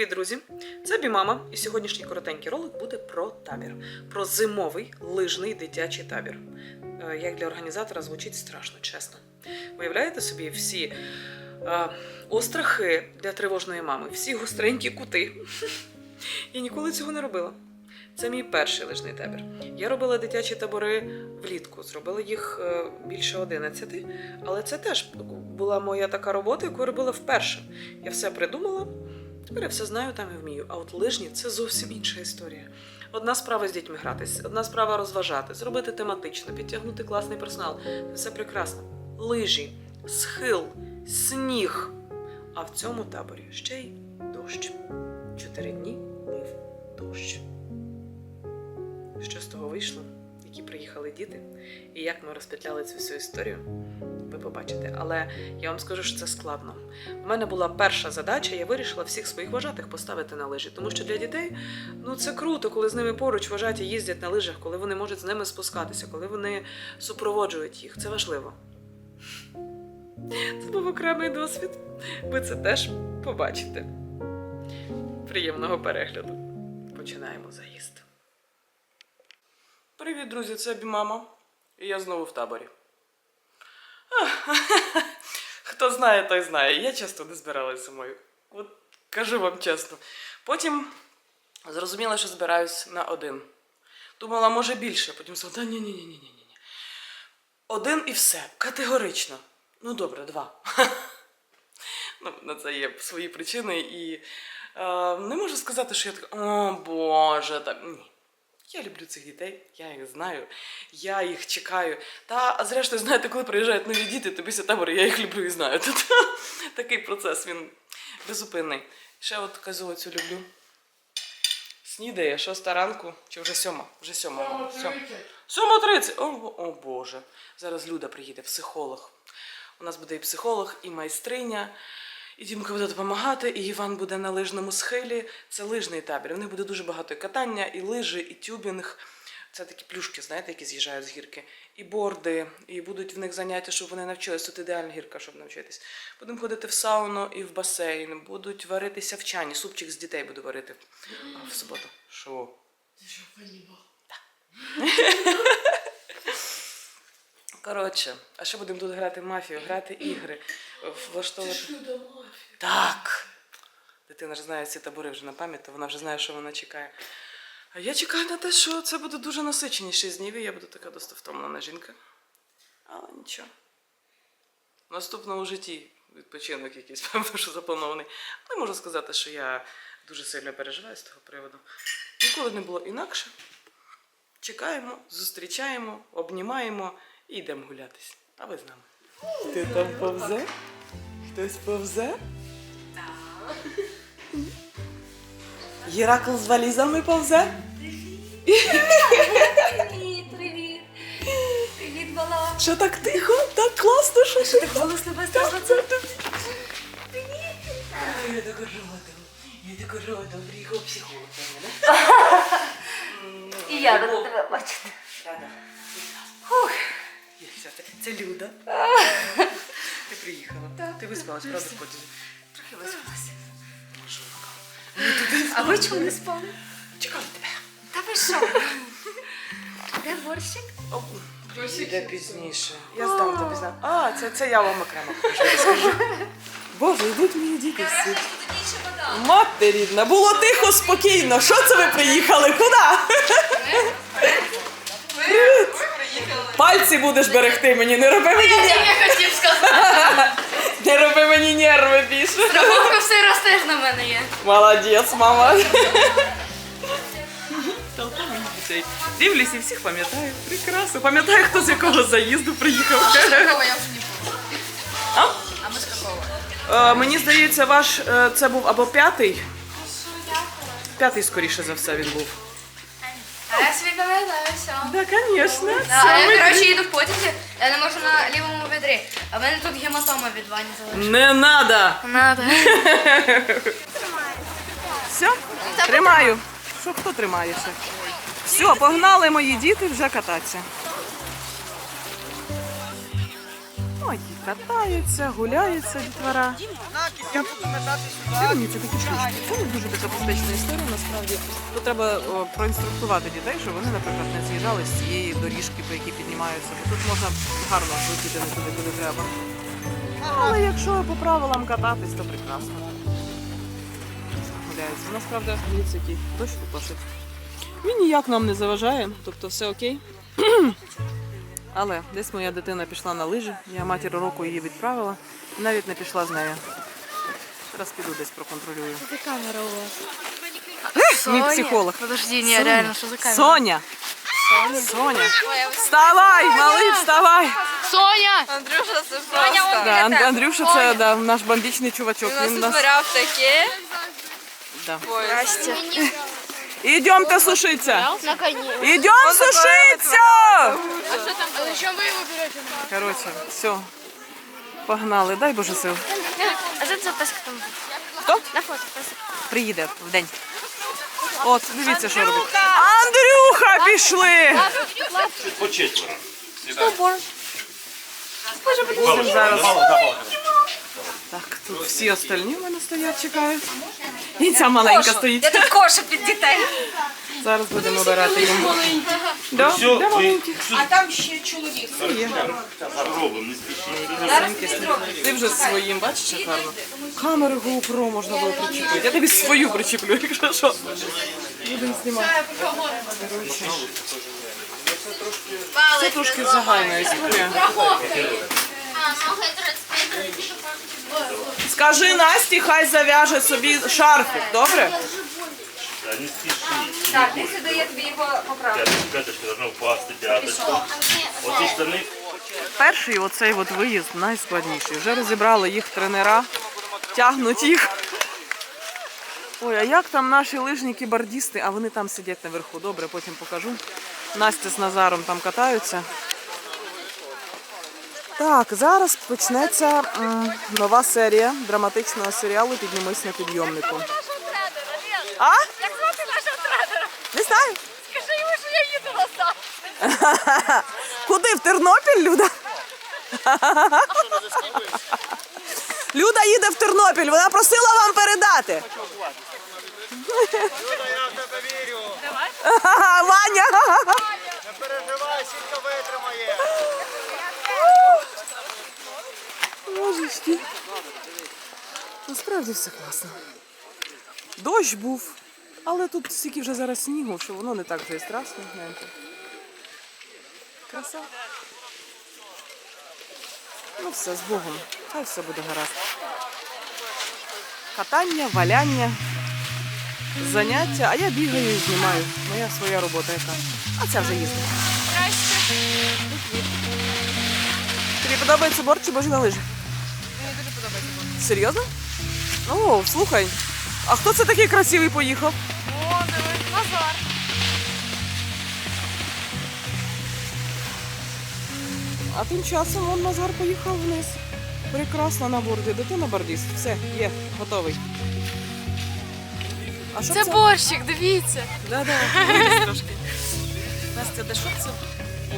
Привіт, друзі! Це Бімама, і сьогоднішній коротенький ролик буде про табір, про зимовий лижний дитячий табір. Е, Як для організатора звучить страшно, чесно. Уявляєте собі всі е, острахи для тривожної мами, всі гостренькі кути. Я ніколи цього не робила. Це мій перший лижний табір. Я робила дитячі табори влітку, зробила їх е, більше 11, але це теж була моя така робота, яку я робила вперше. Я все придумала, тепер я все знаю там і вмію. А от лижні це зовсім інша історія. Одна справа з дітьми гратись, одна справа розважати, зробити тематично, підтягнути класний персонал. Це все прекрасно. Лижі, схил, сніг. А в цьому таборі ще й дощ. Чотири дні лив дощ. Що з того вийшло? Які приїхали діти, і як ми розпетляли цю всю історію, ви побачите. Але я вам скажу, що це складно. У мене була перша задача, я вирішила всіх своїх вважатих поставити на лижі. Тому що для дітей ну це круто, коли з ними поруч вважаті їздять на лижах, коли вони можуть з ними спускатися, коли вони супроводжують їх. Це важливо. Це був окремий досвід. Ви це теж побачите. Приємного перегляду. Починаємо заїзд. Привіт, друзі, це Бімама. І я знову в таборі. Хто знає, той знає. Я часто не збиралась зимою. От кажу вам чесно. Потім зрозуміла, що збираюсь на один. Думала, може більше, потім сказала, ні, ні, ні, ні, ні, ні. Один і все. Категорично. Ну добре, два. Ну, на це є свої причини, і е, не можу сказати, що я така, о Боже, так ні. Я люблю цих дітей, я їх знаю, я їх чекаю. Та, а зрештою, знаєте, коли приїжджають нові діти, то після табору я їх люблю і знаю. Тут такий процес, він безупинний. Ще от козу цю люблю. Снідає, шоста ранку, чи вже сьома? Вже сьома. Сьома тридцять. О, о Боже. Зараз Люда приїде, психолог. У нас буде і психолог, і майстриня. І Дімка буде допомагати, і Іван буде на лижному схилі. Це лижний табір. В них буде дуже багато і катання, і лижі, і тюбінг. Це такі плюшки, знаєте, які з'їжджають з гірки. І борди, і будуть в них заняття, щоб вони навчились. Тут ідеальна гірка, щоб навчитись. Будемо ходити в сауну і в басейн, будуть варитися в чані. Супчик з дітей буду варити а, в суботу. Що? Ти що, поліба? Коротше, а ще будемо тут грати мафію, грати ігри, Ти влаштовувати. ж люда мафія. Так. Дитина ж знає ці табори вже на пам'ять, то вона вже знає, що вона чекає. А я чекаю на те, що це буде дуже насичені 6 днів, і я буду така досить втомлена жінка. Але нічого. В наступному житті відпочинок якийсь, певно, що запланований. Не можу сказати, що я дуже сильно переживаю з того приводу. Ніколи не було інакше. Чекаємо, зустрічаємо, обнімаємо і йдемо гулятись. А ви з нами. Ти там повзе? Хтось повзе? Геракл з валізами повзе? Привіт, привіт. Привіт, мала. Що так тихо? Так класно, що ти. Голос тебе ставиться. Я така рада. Я така рада, приїхав психолог до мене. І я рада тебе бачити. Рада. Це, це Люда. Ти приїхала. Ти виспалась, правда, в поділі? Трохи виспалася. А ви чому не спали? Чекали тебе. Та ви що? Де борщик? О, Приїде пізніше. Я здам тобі знак. А, це, це я вам окремо покажу. Боже, йдуть мої діти всі. Мати рідна, було тихо, спокійно. Що це ви приїхали? Куди? Пальці будеш берегти мені, не роби мені нерви. Я хотів сказати. Не роби мені нерви більше. Страховка в цей раз теж на мене є. Молодець, мама. Толпа моїх дітей. Дивлюсь і всіх пам'ятаю. Прекрасно. Пам'ятаю, хто з якого заїзду приїхав. Какого я вже не помню. А? А ми з какого? Е, мені здається, ваш е, це був або п'ятий. П'ятий, скоріше за все, він був. А я собі пам'ятаю все. Да, звісно. Да, я, коротше, їду в потязі, я не можу на лівому відрі. А в мене тут гематома від Вані залишилася. Не надо. Надо. Все? Тримаю. Що хто тримає ще? Все, погнали мої діти вже кататися. Катаються, гуляються дітвора. Я буду метати сюди. Дивіться, такі штучки. Це не дуже така безпечна історія, насправді. Тут треба о, проінструктувати дітей, щоб вони, наприклад, не з'їжджали з цієї доріжки, по якій піднімаються. Бо тут можна гарно злетіти не туди, куди треба. Але якщо по правилам кататись, то прекрасно. Гуляються. У нас, правда, дивіться, який дощ попашить. Він ніяк нам не заважає, тобто все окей. Але десь моя дитина пішла на лижі, я матір року її відправила, і навіть не пішла з нею. Зараз піду десь проконтролюю. Це камера у вас. Мій психолог. Подожди, ні, Соня. реально, що за камера? Соня! Соня! Вставай, малий, вставай! Соня! Андрюша, це Да, Ан- Андрюша, це да, наш бандичний чувачок. Він нас... таке. Да. Здрасте. Ідемте сушиться! Ідем сушиться! А зачем вы его берете? Коротше, все. Погнали, дай Боже сил. А что за песик там? Хто? На фото песик. Приїде в день. От, дивіться, що робить. Андрюха, пішли! По четверо. Будемо зараз. Так, тут всі остальні в мене стоять, чекають. І ця маленька стоїть. Я тут кошу під дітей. Зараз будемо обирати їм. Да, Все, де ви маленькі? А там ще чоловік. робимо, не спішіть. Маленькі стоять. Ти вже з своїм, бачиш, як гарно? Камеру GoPro можна було причепити. Я тобі свою причеплю, якщо що. Будемо знімати. Коротше. Це трошки загальна історія. Скажи Насті, хай зав'яже собі шарфик, добре? Не. Так, він сюди, я тобі його поправлю. П'яточка, п'яточка должна впасти, п'яточка. Оці штани. Перший оцей от виїзд найскладніший. Вже розібрали їх тренера, тягнуть їх. Ой, а як там наші лижники бардісти, а вони там сидять наверху. Добре, потім покажу. Настя з Назаром там катаються. Так, зараз почнеться м, нова серія драматичного серіалу Піднімись на підйомнику. А? Як звати нашого тренера? Не знаю. Скажи йому, що я їду назад. Куди? В Тернопіль, Люда? Люда їде в Тернопіль, вона просила вам передати. Люда, я в тебе вірю. Ваня! Не переживай, сітка витримає. Божечки. Насправді все класно. Дощ був, але тут стільки вже зараз снігу, що воно не так вже і страшно. Гляньте. Краса. Ну все, з Богом. Хай все буде гаразд. Катання, валяння, заняття, а я бігаю і знімаю. Моя своя робота яка. А ця вже їздить. Тобі подобається борт чи божі на лижі? Серйозно? О, слухай. А хто це такий красивий поїхав? О, дивись, Назар. А тим часом вон Назар поїхав вниз. Прекрасно на борді. Дитина бордіст. Все, є, готовий. А що Це це? борщик, дивіться. Да, да, виліз трошки. Настя, де що це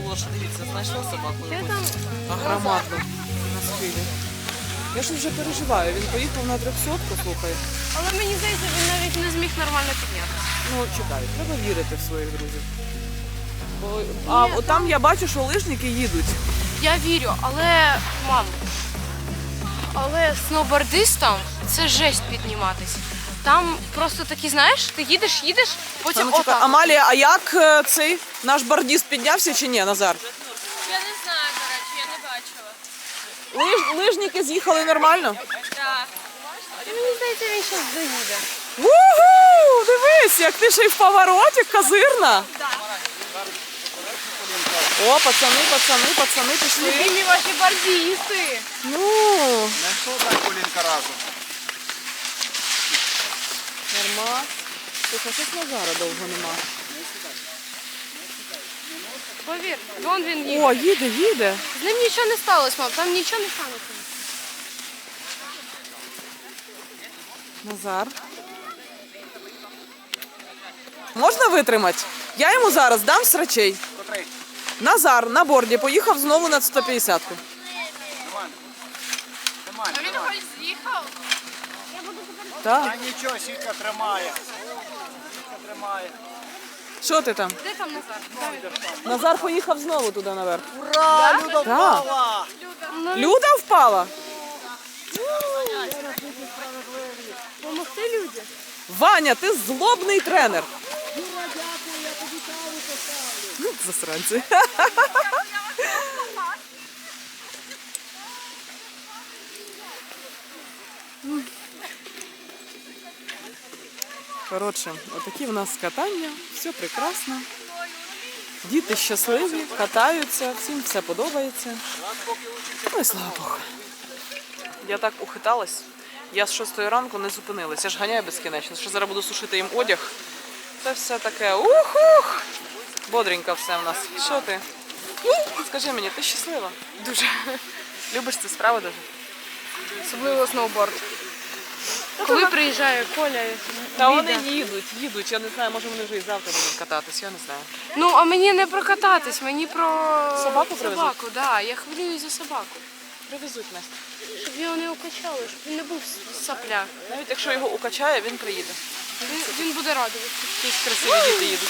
було? Що дивіться, знайшла собаку Я якусь? там Агроматну на схилі. Я ж вже переживаю. Він поїхав на трьохсотку, слухай. Але мені здається, він навіть не зміг нормально піднятися. Ну, чекай, треба вірити в своїх друзів. Бо, а от там я бачу, що лижники їдуть. Я вірю, але мам. Але сноубордистам це жесть підніматись. Там просто такі, знаєш, ти їдеш, їдеш, А потім ну, чекай, отак. Амалія, а як е, цей наш бордіст піднявся чи ні, Назар? Я не знаю, до речі, я не бачила. Лиж, лижники з'їхали нормально? Так. Мені здається, він щось доїде. Угу! Дивись, як ти ще й в повороті, козирна. О, пацани, пацани, пацани пішли. Любимі ваші бордісти. Ну, Не що так колінка разом. нормас. Слухай, щось Назара довго нема. Повір, вон він їде. О, їде, їде. З ним нічого не сталося, мам, там нічого не станеться. Назар. Можна витримати? Я йому зараз дам срачей. Назар на борді поїхав знову на 150-ку. Тримай, Він хоч з'їхав. Так. А нічого, сітка тримає. Сітка тримає. Що ти там? Де там Назар? Назар поїхав знову туди наверх. Ура! Люда впала! Люда впала? Помогти людям. Ваня, ти злобний тренер. Ну, Засранці. Коротше, отакі в нас катання, все прекрасно. Діти щасливі, катаються, всім все подобається. Ну і слава Богу. Я так ухиталась. Я з 6 ранку не зупинилась. Я ж ганяю безкінечно. Що зараз буду сушити їм одяг. Це все таке. Ух-ух! Бодренько все в нас. Що ти? Скажи мені, ти щаслива? Дуже. Любиш ці справи дуже? Особливо сноуборд. Коли приїжджає Коля, Та вони їдуть, їдуть. Я не знаю, може вони вже і завтра будуть кататись, я не знаю. Ну, а мені не про кататись, мені про Собаку привезуть? собаку, да. Я хвилююсь за собаку. Привезуть нас. Щоб його не укачали, щоб він не був сапля. Навіть якщо його укачає, він приїде. Він, він буде радуватися. Якісь красиві діти їдуть.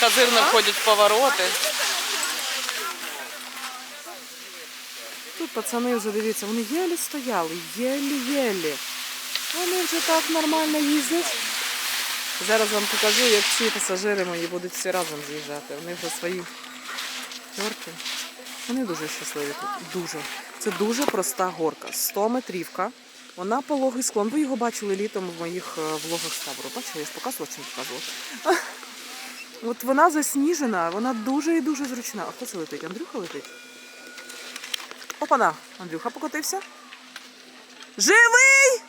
Казирно входять в повороти. Тут пацани вже дивіться, вони єлі стояли, єлі-єлі. Вони вже так нормально їздять. Зараз вам покажу, як ці пасажири мої будуть всі разом з'їжджати. Вони вже свої терки. Вони дуже щасливі тут. Дуже. Це дуже проста горка. 100 метрівка. Вона пологий склон. Ви його бачили літом в моїх е, влогах з табору. Бачили, я ж показувала чи не показувала. От вона засніжена, вона дуже і дуже зручна. А хто це летить? Андрюха летить? Опана! Андрюха покотився. Живий!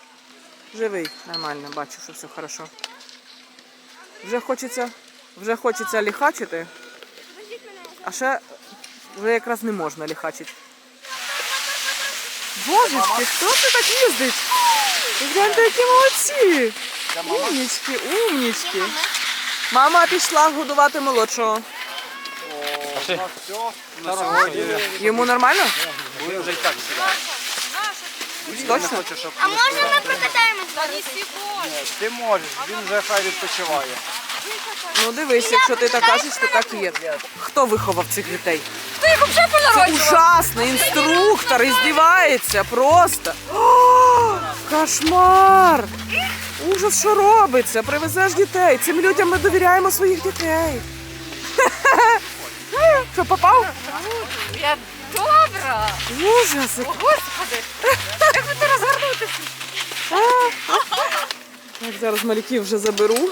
Живий, нормально, бачу, що все хорошо. Вже хочеться, вже хочеться ліхачити. А ще вже якраз не можна ліхачити. Божечки, хто це так їздить? Гляньте, які молодці! Умнічки, умнічки. Мама пішла годувати молодшого. Все. Йому нормально? Він вже і так сідає. Точно? Хочу, щоб А можна ми прокатаємось? ти можеш, він вже хай відпочиває. Ну дивись, якщо ти так кажеш, то так і є. Хто виховав цих дітей? Ти їх взагалі Це понароджував? ужасно, інструктор іздівається просто. О, кошмар! Ужас, що робиться? Привезеш дітей. Цим людям ми довіряємо своїх дітей. Що, попав? Я добра. Ужас! Господи. Як би ти розвернутися? Так, зараз малюків вже заберу.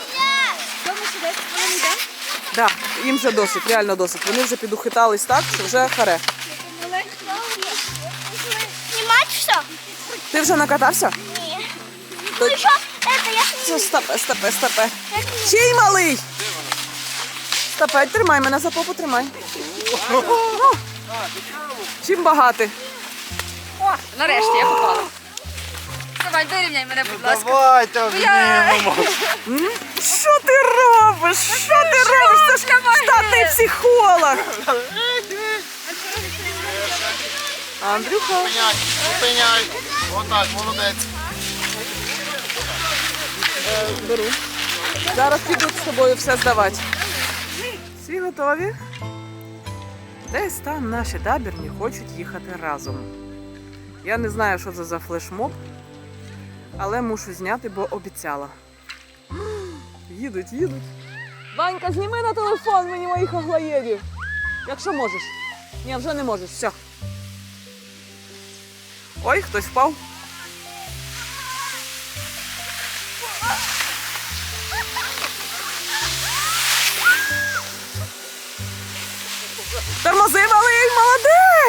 Да, їм вже досить, реально досить. Вони вже підухитались так, що вже харе. Снимать все? Ти вже накатався? Ні. То... Ну що, это я Це стопе, стопе, стопе. Чий малий? Стопе, тримай мене за попу, тримай. Ну, Чим багати? О, нарешті я попала. Давай, вирівняй мене, будь ласка. Давайте Я... обнімемо. Що ти робиш? Що ти робиш? Це ж штатний психолог. Андрюха. Зупиняй, зупиняй. Отак, молодець. Беру. Зараз підуть з тобою все здавати. Всі готові? Десь там наші табірні хочуть їхати разом. Я не знаю, що це за флешмоб, але мушу зняти, бо обіцяла. Їдуть, їдуть. Ванька, зніми на телефон мені моїх аглоєдів. Якщо можеш. Ні, вже не можеш. Все. Ой, хтось впав.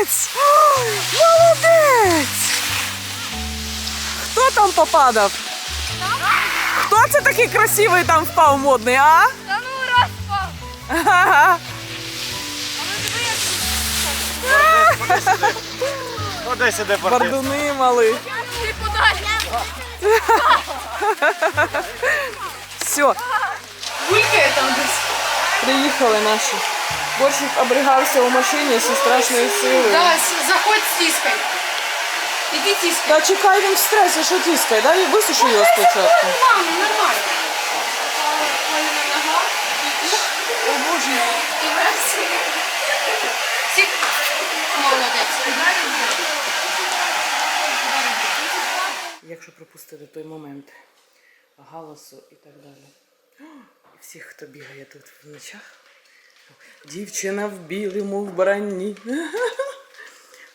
Молодець! Ой, Молодець! Хто там попадав? Хто це такий красивий там впав модний, а? Та ну раз впав. Ага. Ходи сюди, борти. Бардуни малий. Ти подалі. Все. Приїхали наші Борщик обригався у машині зі страшною силою. Да, с- заходь тіскай. Іди тіскай. Та чекай він в стресі, що тіскає, дай висуши його спочатку. Мам, нормально. О боже. І враз. Сік. Молодець. Якщо пропустити той момент галасу і так далі. І всіх, хто бігає тут в ночах. Дівчина в білому вбранні.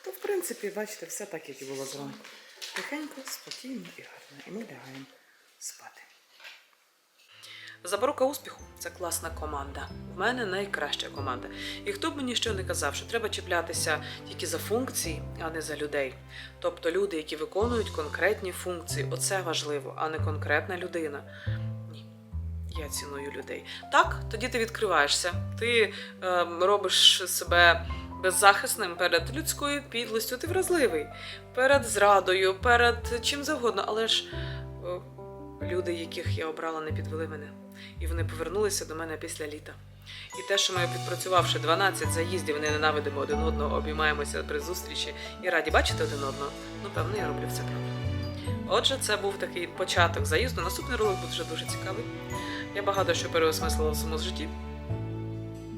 То, в принципі, бачите, все так, як і було зранку. Тихенько, спокійно і гарно. І ми лягаємо спати. Запорука успіху це класна команда. В мене найкраща команда. І хто б мені що не казав, що треба чіплятися тільки за функції, а не за людей. Тобто люди, які виконують конкретні функції, оце важливо, а не конкретна людина. Я ціную людей. Так, тоді ти відкриваєшся. Ти е, робиш себе беззахисним перед людською підлостю, ти вразливий, перед зрадою, перед чим завгодно. Але ж е, люди, яких я обрала, не підвели мене. І вони повернулися до мене після літа. І те, що ми, відпрацювавши 12 заїздів, не ненавидимо один одного, обіймаємося при зустрічі і раді бачити один одного, ну певно, я роблю все правильно. Отже, це був такий початок заїзду. Наступний ролик буде вже дуже цікавий. Я багато що переосмислила в самому житті.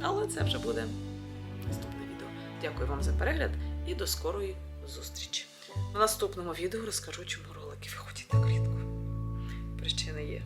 Але це вже буде наступне відео. Дякую вам за перегляд і до скорої зустрічі. В наступному відео розкажу, чому ролики виходять так рідко. Причини є.